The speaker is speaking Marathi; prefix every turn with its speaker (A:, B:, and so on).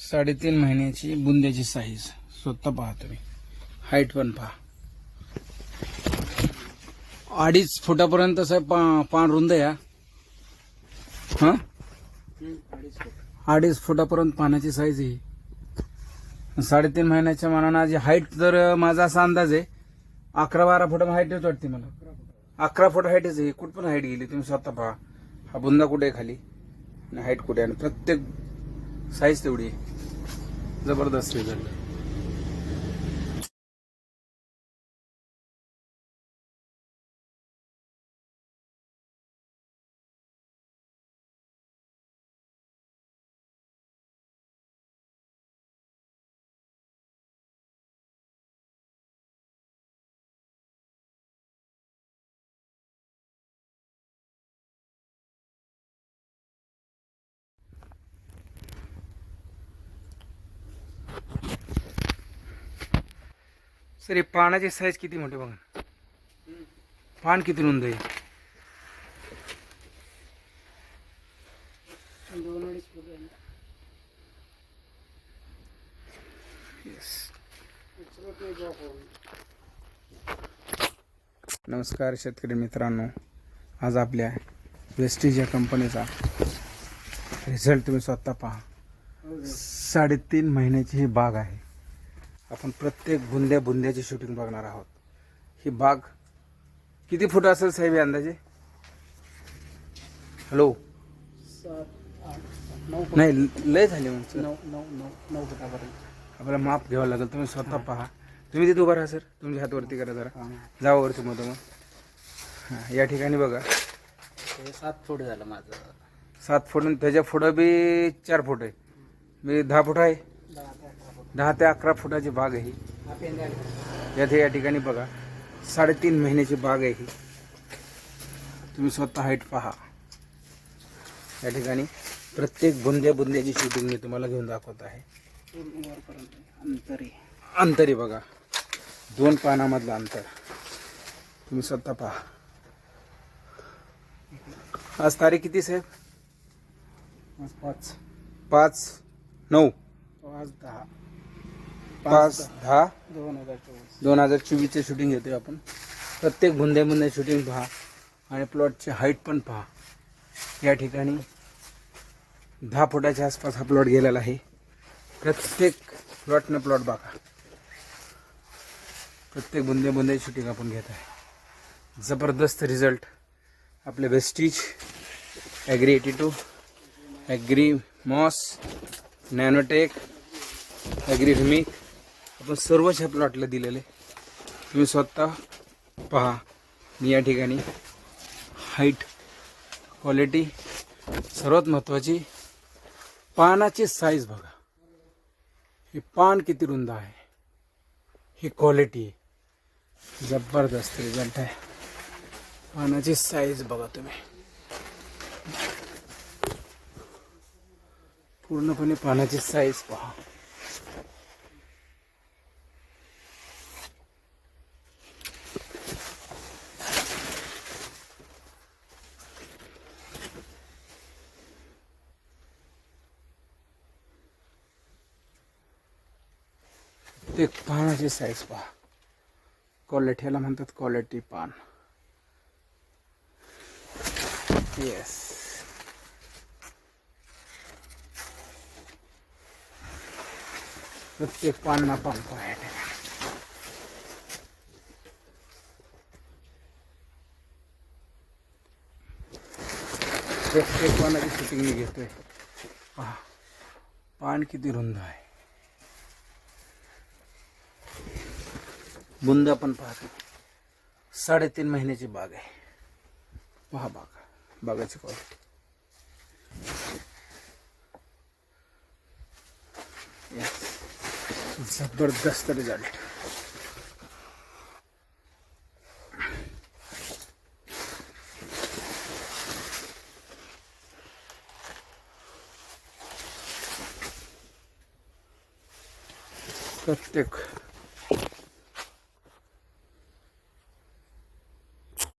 A: साडेतीन महिन्याची बुंद्याची साईज स्वतः पहा तुम्ही. हाईट पण पहा. अडीच फुटापर्यंत साहेब पा पान रुंद या. हा? अडीच फुटापर्यंत पाण्याची साईज आहे साडेतीन महिन्याच्या मानानं जी हाईट तर माझा असा अंदाज आहे. अकरा बारा फुट हाईटच वाटते मला. अकरा फूट हाईटच आहे. कुठं पण हाईट गेली तुम्ही स्वतः पहा. हा बुंदा कुठे आहे खाली? आणि हाईट कुठे आहे? आणि प्रत्येक साईज तेवढी जबरदस्त रिझल्ट सर हे पानाची साईज किती मोठे बघा. पान किती रुंद आहे. नमस्कार शेतकरी मित्रांनो. आज आपल्या वेस्टीज या कंपनीचा रिझल्ट तुम्ही स्वतः पहा. साडेतीन महिन्याची ही बाग आहे. आपण प्रत्येक बुंद्या बुंद्याची शूटिंग बघणार आहोत. ही बाग किती फूट असेल साहेब अंदाजे? हॅलो नाही लय झाले
B: नऊ नऊ नऊ नऊ फुटापर्यंत.
A: आपल्याला माप घ्यावं लागेल तुम्ही स्वतः पहा. तुम्ही तिथे उभा राहा सर. तुमच्या हात वरती करा जरा. जावा वरती मग मग हां या ठिकाणी बघा.
B: सात फूट झालं माझं.
A: सात फूट त्याच्या पुढं बी चार फूट आहे. मी दहा फूट आहे?
B: दहा ते अकरा
A: फुटाची बाग आहे. ही
B: आली.
A: यात या ठिकाणी बघा साडेतीन महिन्याची बाग आहे ही. तुम्ही स्वतः हाईट पहा. या ठिकाणी प्रत्येक बुंद्या बुंद्याची शूटिंग मी तुम्हाला घेऊन दाखवत आहे.
B: अंतर
A: बघा दोन पानामधलं अंतर. तुम्ही स्वतः पहा. आज तारीख किती साहेब?
B: आज पाच.
A: पाच नऊ.
B: आज दहा.
A: पाच दहा
B: दोन हजार चोवीस.
A: दोन हजार चोवीसचे शूटिंग घेतोय आपण. प्रत्येक बुंदे बुंदे शूटिंग पहा आणि प्लॉटची हाईट पण पहा. या ठिकाणी दहा फुटाच्या आसपास हा प्लॉट गेलेला आहे. प्रत्येक प्लॉटनं प्लॉट बघा. प्रत्येक बुंदे बुंदे शूटिंग आपण घेत आहे. जबरदस्त रिझल्ट आपले Vestige agri eighty two agri moss nanotech agri humic आपण सर्व ह्या प्लॉटला दिलेले. तुम्ही स्वतः पहा. मी या ठिकाणी हाईट क्वालिटी सर्वात महत्त्वाची पानाची साईज बघा. हे पान किती रुंद आहे? ही क्वालिटी आहे. जबरदस्त रिझल्ट आहे. पानाची साईज बघा तुम्ही. पूर्णपणे पानाची साईज पहा. ते पानाची साईज पहा. क्वालिटी ह्याला म्हणतात क्वालिटी पान. येस प्रत्येक पान ना पान पाय प्रत्येक पानाची शूटिंग मी घेतोय. पहा. पान किती रुंद आहे. बुंद पण पाहतो. साडेतीन महिन्याची बाग आहे. पहा बाग. बागाची क्वालिटी जबरदस्त रिझल्ट प्रत्येक